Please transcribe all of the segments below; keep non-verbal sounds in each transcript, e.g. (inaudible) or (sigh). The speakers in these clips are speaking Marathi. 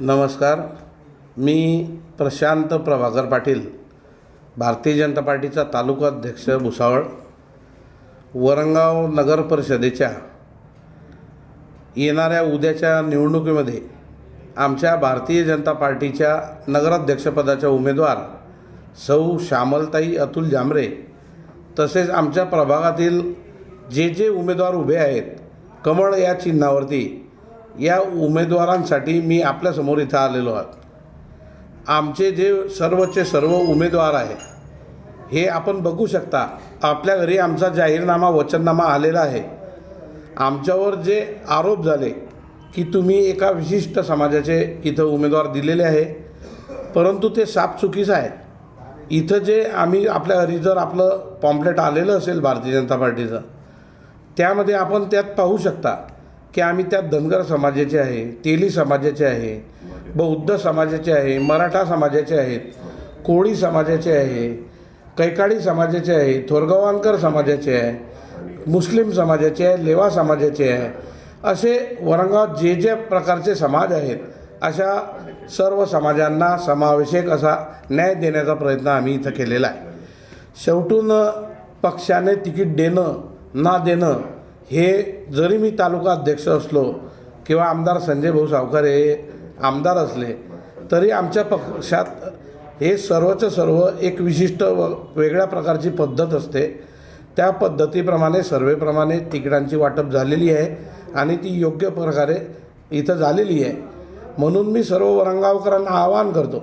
नमस्कार. मी प्रशांत प्रभाकर पाटील भारतीय जनता पार्टीचा तालुका अध्यक्ष भुसावळ वरंगाव नगर परिषदेच्या येणाऱ्या उद्याच्या निवडणुकीमध्ये आमच्या भारतीय जनता पार्टीच्या नगराध्यक्षपदाच्या उमेदवार सौ श्यामलताई अतुल जांभरे तसेच आमच्या प्रभागातील जे जे उमेदवार उभे आहेत कमळ या चिन्हावरती या उमेदवारांसाठी मी आपल्यासमोर इथं आलेलो आहोत. आमचे जे सर्वचे सर्व उमेदवार आहेत हे आपण बघू शकता. आपल्या घरी आमचा जाहीरनामा वचननामा आलेला आहे. आमच्यावर जे आरोप झाले की तुम्ही एका विशिष्ट समाजाचे इथं उमेदवार दिलेले आहे परंतु ते साप चुकीचं आहे. इथं जे आम्ही आपल्या घरी जर आपलं पॉम्पलेट आलेलं असेल भारतीय जनता पार्टीचं त्यामध्ये आपण त्यात पाहू शकता. की आम्ही त्यात धनगर समाजाचे आहे तेली समाजाचे आहे बौद्ध समाजाचे आहे मराठा समाजाचे आहेत कोळी समाजाचे आहे कैकाडी समाजाचे आहे थोरगावांकर समाजाचे आहे मुस्लिम समाजाचे आहे लेवा समाजाचे आहे असे वरंगावात जे जे प्रकारचे समाज आहेत अशा सर्व समाजांना समावेशक असा न्याय देण्याचा प्रयत्न आम्ही इथं केलेला आहे. शेवटून पक्षाने तिकीट देणं ना देणं हे जरी मी तालुका अध्यक्ष असलो किंवा आमदार संजय भाऊ सावकार हे आमदार असले तरी आमच्या पक्षात हे सर्वचं सर्व एक विशिष्ट व वेगळ्या प्रकारची पद्धत असते. त्या पद्धतीप्रमाणे सर्वेप्रमाणे तिकिटांची वाटप झालेली आहे आणि ती योग्य प्रकारे इथं झालेली आहे. म्हणून मी सर्व वरंगावकरांना आवाहन करतो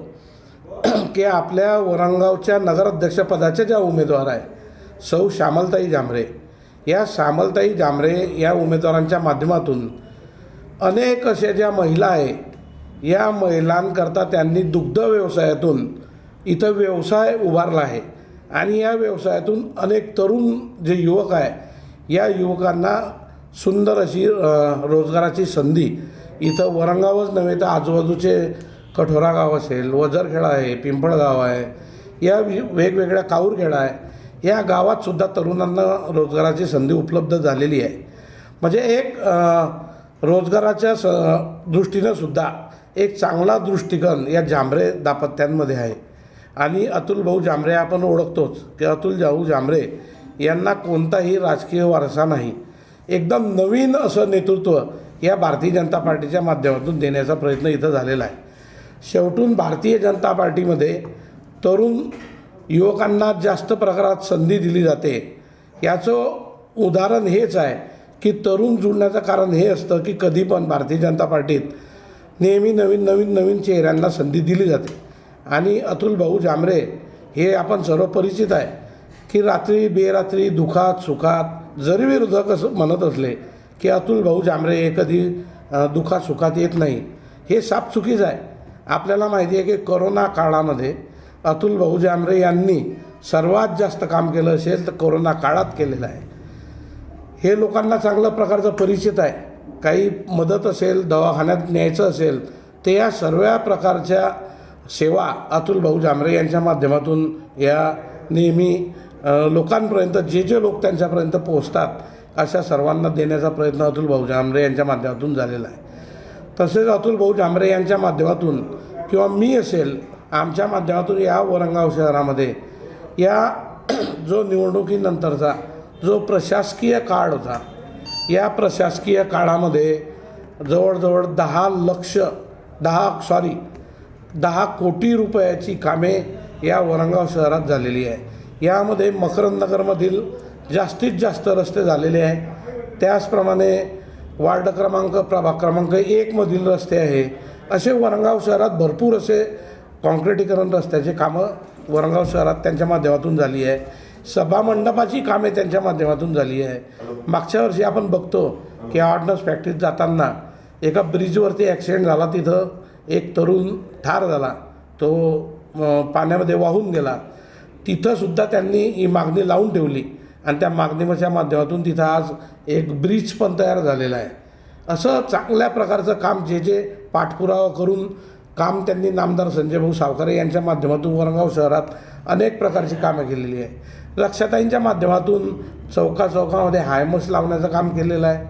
(clears throat) की आपल्या वरंगावच्या नगराध्यक्षपदाच्या ज्या उमेदवार आहे सौ श्यामलताई जांभरे या सामलताई जांभरे या उमेदवारांच्या माध्यमातून अनेक अशा ज्या महिला आहे या महिलांकरता त्यांनी दुग्ध व्यवसायातून इथं व्यवसाय उभारला आहे. आणि या व्यवसायातून अनेक तरुण जे युवक आहे या युवकांना सुंदर अशी रोजगाराची संधी इथं वरंगावच नव्हे तर आजूबाजूचे कठोरा गाव असेल वजरखेडा आहे पिंपळगाव आहे या वेगवेगळ्या काऊरखेडा आहे या गावात सुद्धा तरुणांना रोजगाराची संधी उपलब्ध झालेली आहे. म्हणजे एक रोजगाराच्या स दृष्टीनं सुद्धा एक चांगला दृष्टिकोन या जांभरे दाम्पत्यांमध्ये आहे. आणि अतुल भाऊ जांभरे आपण ओळखतोच की अतुल जाऊ जांभरे यांना कोणताही राजकीय वारसा नाही. एकदम नवीन असं नेतृत्व या भारतीय जनता पार्टीच्या माध्यमातून देण्याचा प्रयत्न इथं झालेला आहे. शेवटून भारतीय जनता पार्टीमध्ये तरुण युवकांना जास्त प्रकारात संधी दिली जाते. याचं उदाहरण हेच आहे की तरुण जुळण्याचं कारण हे असतं की कधी पण भारतीय जनता पार्टीत नेहमी नवीन नवीन नवीन चेहऱ्यांना संधी दिली जाते. आणि अतुल भाऊ जांभरे हे आपण सर्व परिचित आहे की रात्री बेरात्री दुखात सुखात जरी विरोधक असं म्हणत असले की अतुल भाऊ जांभरे हे कधी दुखात सुखात येत नाही. हे साफ चुकीचं आहे. आपल्याला माहिती आहे की करोना काळामध्ये अतुल भाऊ जांभरे यांनी सर्वात जास्त काम केलं असेल तर कोरोना काळात केलेलं आहे. हे लोकांना चांगल्या प्रकारचं परिचित आहे. काही मदत असेल दवाखान्यात न्यायचं असेल ते या सर्व प्रकारच्या सेवा अतुल भाऊ जांभरे यांच्या माध्यमातून या नेहमी लोकांपर्यंत जे जे लोक त्यांच्यापर्यंत पोहोचतात अशा सर्वांना देण्याचा प्रयत्न अतुल भाऊ जांभरे यांच्या माध्यमातून झालेला आहे. तसेच अतुल भाऊ जांभरे यांच्या माध्यमातून किंवा मी असेल आमच्या माध्यमातून या वरंगाव शहरामध्ये या (clears throat) जो निवडणुकीनंतरचा जो प्रशासकीय काळ होता या प्रशासकीय काळामध्ये जवळजवळ दहा लक्ष दहा सॉरी दहा कोटी रुपयाची कामे या वरंगाव शहरात झालेली आहे. यामध्ये मकरंदनगरमधील जास्तीत जास्त रस्ते झालेले आहे त्याचप्रमाणे वार्ड क्रमांक प्रभाग क्रमांक एकमधील रस्ते आहे. असे वरंगाव शहरात भरपूर असे कॉन्क्रिटीकरण रस्त्याचे कामं वरंगाव शहरात त्यांच्या माध्यमातून झाली आहे. सभामंडपाची कामे त्यांच्या माध्यमातून झाली आहे. मागच्या वर्षी आपण बघतो की ऑर्डनन्स फॅक्टरीत जाताना एका ब्रिजवरती ॲक्सिडेंट झाला तिथं एक तरुण ठार झाला. तो पाण्यामध्ये वाहून गेला. तिथंसुद्धा त्यांनी ही मागणी लावून ठेवली आणि त्या मागणीच्या माध्यमातून तिथं आज एक ब्रिज पण तयार झालेला आहे. असं चांगल्या प्रकारचं काम जे जे पाठपुरावा करून काम त्यांनी नामदार संजय भाऊ सावकारे यांच्या माध्यमातून वरंगाव शहरात अनेक प्रकारची कामं केलेली आहे. लक्षताईंच्या माध्यमातून चौका चौकामध्ये हायमस लावण्याचं काम केलेलं आहे.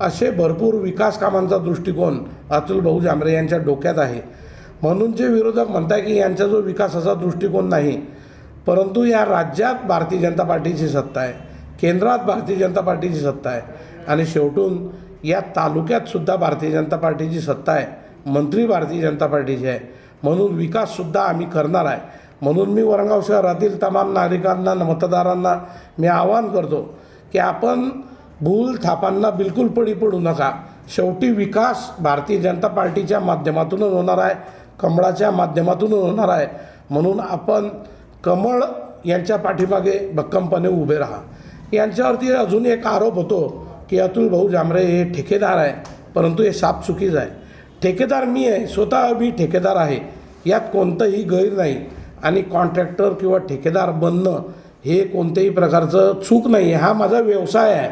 असे भरपूर विकास कामांचा दृष्टिकोन अतुल भाऊ जांभरे यांच्या डोक्यात आहे. म्हणून जे विरोधक म्हणताय की यांचा जो विकासाचा दृष्टिकोन नाही परंतु या राज्यात भारतीय जनता पार्टीची सत्ता आहे केंद्रात भारतीय जनता पार्टीची सत्ता आहे आणि शेवटून या तालुक्यात सुद्धा भारतीय जनता पार्टीची सत्ता आहे. मंत्री भारतीय जनता पार्टीचे आहे. म्हणून विकाससुद्धा आम्ही करणार आहे. म्हणून मी वरंगाव शहरातील तमाम नागरिकांना मतदारांना मी आवाहन करतो की आपण भूल थापांना बिलकुल पडी पडू नका. शेवटी विकास भारतीय जनता पार्टीच्या माध्यमातूनच होणार आहे. कमळाच्या माध्यमातूनच होणार आहे. म्हणून आपण कमळ यांच्या पाठीमागे भक्कमपणे उभे राहा. यांच्यावरती अजून एक आरोप होतो की अतुल भाऊ जांभरे हे ठेकेदार आहे परंतु हे साप चुकीचं आहे. ठेकेदार मी आहे स्वतः मी ठेकेदार आहे. यात कोणतंही गैर नाही. आणि कॉन्ट्रॅक्टर किंवा ठेकेदार बनणं हे कोणत्याही प्रकारचं चूक नाही आहे हा माझा व्यवसाय आहे.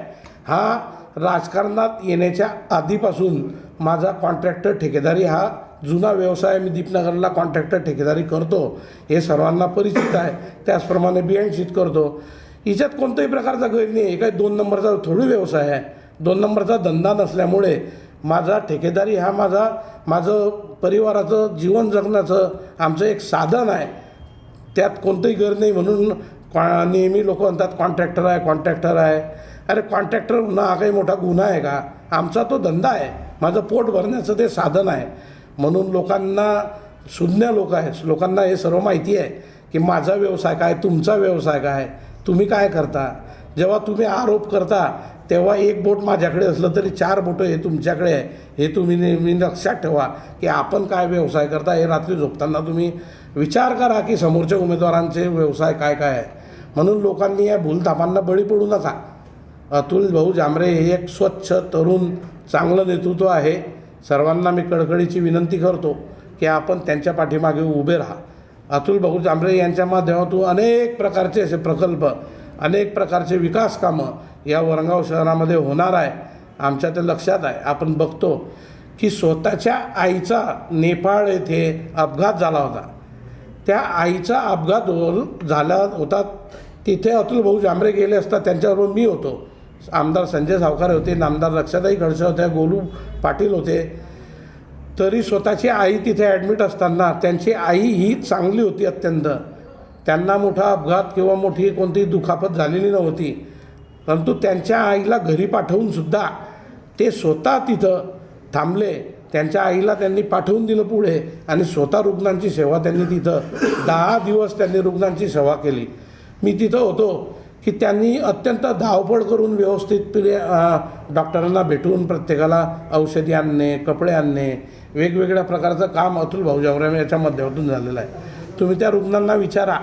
हा राजकारणात येण्याच्या आधीपासून माझा कॉन्ट्रॅक्टर ठेकेदारी हा जुना व्यवसाय मी दीपनगरला कॉन्ट्रॅक्टर ठेकेदारी करतो. हे सर्वांना परिचित आहे. त्याचप्रमाणे बियाण शीट करतो. हिच्यात कोणत्याही प्रकारचा गैर नाही आहे काही दोन नंबरचा थोडी व्यवसाय आहे. दोन नंबरचा धंदा नसल्यामुळे माझा ठेकेदारी हा माझा माझं परिवाराचं जीवन जगण्याचं आमचं एक साधन आहे. त्यात कोणतंही गैर नाही म्हणून कॉ नेहमी लोक म्हणतात कॉन्ट्रॅक्टर आहे कॉन्ट्रॅक्टर आहे. अरे कॉन्ट्रॅक्टर ना हा काही मोठा गुन्हा आहे का? आमचा तो धंदा आहे. माझं पोट भरण्याचं ते साधन आहे. म्हणून लोकांना शून्य लोक आहे लोकांना हे सर्व माहिती आहे की माझा व्यवसाय काय तुमचा व्यवसाय काय तुम्ही काय करता? जेव्हा तुम्ही आरोप करता तेव्हा एक बोट माझ्याकडे असलं तरी चार बोटं हे तुमच्याकडे आहे. हे तुम्ही नेहमी लक्षात ठेवा की आपण काय व्यवसाय करता हे रात्री झोपताना तुम्ही विचार करा की समोरच्या उमेदवारांचे व्यवसाय काय काय आहे. म्हणून लोकांनी या भूलथापांना बळी पडू नका. अतुल भाऊ जांभरे हे एक स्वच्छ तरुण चांगलं नेतृत्व आहे. सर्वांना मी कडकडीची विनंती करतो की आपण त्यांच्या पाठीमागे उभे राहा. अतुल भाऊ जांभरे यांच्या माध्यमातून अनेक प्रकारचे असे प्रकल्प अनेक प्रकारचे विकास कामं या वरंगाव शहरामध्ये होणार आहे आमच्या ते लक्षात आहे. आपण बघतो की स्वतःच्या आईचा नेपाळ येथे अपघात झाला होता. त्या आईचा अपघात हो- झाला होता. तिथे अतुल भाऊ जांभरे गेले असता त्यांच्याबरोबर मी होतो. आमदार संजय सावकार होते नामदार लक्षाताई खडसे होत्या गोलू पाटील होते. तरी स्वतःची आई तिथे ॲडमिट असताना त्यांची आई ही चांगली होती अत्यंत. त्यांना मोठा अपघात किंवा मोठी कोणतीही दुखापत झालेली नव्हती. परंतु त्यांच्या आईला घरी पाठवूनसुद्धा ते स्वतः तिथं थांबले. त्यांच्या आईला त्यांनी पाठवून दिलं पुढे आणि स्वतः रुग्णांची सेवा त्यांनी तिथं दहा दिवस त्यांनी रुग्णांची सेवा केली. मी तिथं होतो की त्यांनी अत्यंत धावपळ करून व्यवस्थितपणे डॉक्टरांना भेटून प्रत्येकाला औषधी आणणे कपडे आणणे वेगवेगळ्या प्रकारचं काम अतुल भाऊजावराम याच्या माध्यमातून झालेलं आहे. तुम्ही त्या रुग्णांना विचारा.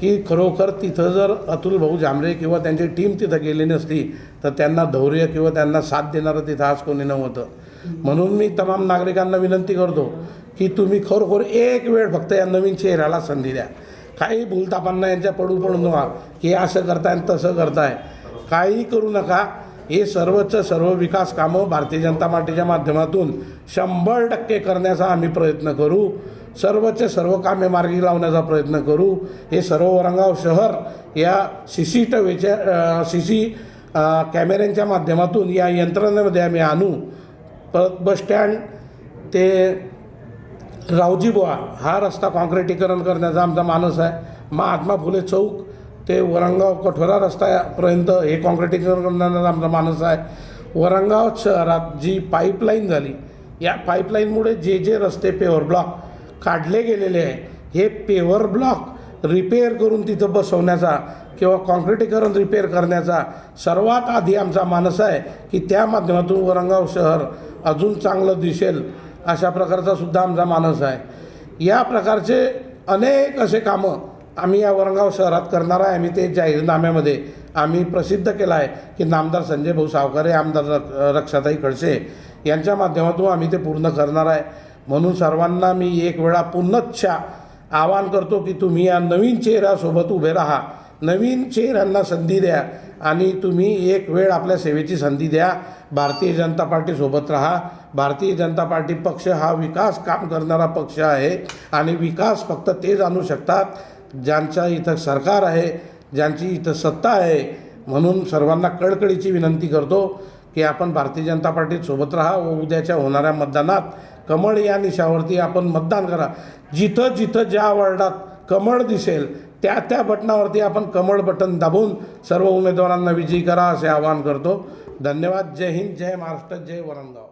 की खरोखर तिथं जर अतुल भाऊ जांभरे किंवा त्यांची टीम तिथं गेली नसती तर त्यांना धैर्य किंवा त्यांना साथ देणारं तिथं आज कोणी नव्हतं. म्हणून मी तमाम नागरिकांना विनंती करतो की तुम्ही खरोखर एक वेळ फक्त या नवीन चेहऱ्याला संधी द्या. काही भूलतापांना यांच्या पडू पडू नका की असं करताय आणि तसं करताय. काही करू नका. हे सर्वच सर्व विकास कामं भारतीय जनता पार्टीच्या माध्यमातून शंभर टक्के करण्याचा आम्ही प्रयत्न करू. सर्वचे सर्व कामे मार्गी लावण्याचा प्रयत्न करू. हे सर्व वरंगाव शहर या सी सी टवेच्या सी सी कॅमेऱ्यांच्या माध्यमातून या यंत्रणेमध्ये आम्ही आणू. परत बसस्टँड ते रावजीबुवा हा रस्ता काँक्रिटीकरण करण्याचा आमचा मानस आहे. महात्मा फुले चौक ते वरंगाव कठोरा रस्त्यापर्यंत हे काँक्रिटीकरण करण्याचा आमचा मानस आहे. वरंगाव शहरात जी पाईपलाईन झाली या पाईपलाईनमुळे जे जे रस्ते पेवर ब्लॉक काढले गेलेले आहे. हे पेवर ब्लॉक रिपेअर करून तिथं बसवण्याचा किंवा काँक्रिटीकरण रिपेअर करण्याचा सर्वात आधी आमचा मानस आहे की त्या माध्यमातून वरंगाव शहर अजून चांगलं दिसेल अशा प्रकारचा सुद्धा आमचा मानस आहे. या प्रकारचे अनेक असे कामं आम्ही या वरंगाव शहरात करणार आहे. आम्ही ते जाहीरनाम्यामध्ये आम्ही प्रसिद्ध केलं आहे की नामदार संजय भाऊ सावकारे आमदार रक्षाताई खडसे यांच्या माध्यमातून आम्ही ते पूर्ण करणार आहे. म्हणून सर्वांना मी एक वेळा पुन्हा आवाहन करतो की तुम्ही या नवीन चेहऱ्यासोबत उभे राहा. नवीन चेहऱ्यांना संधी द्या आणि तुम्ही एक वेळ आपल्या सेवेची संधी द्या. भारतीय जनता पार्टीसोबत राहा. भारतीय जनता पार्टी पक्ष हा विकास काम करणारा पक्ष आहे आणि विकास फक्त तेच आणू शकतात ज्यांच्या इथं सरकार आहे ज्यांची इथं सत्ता आहे. म्हणून सर्वांना कडकडीची विनंती करतो. की आपण भारतीय जनता पार्टीत सोबत राहा व उद्याच्या होणाऱ्या मतदानात कमळ या निशावरती आपण मतदान करा. जिथं जिथं ज्या वर्डात कमळ दिसेल त्या त्या बटनावरती आपण कमळ बटन दाबून सर्व उमेदवारांना विजयी करा असे आवाहन करतो. धन्यवाद. जय हिंद. जय महाराष्ट्र. जय वरणगाव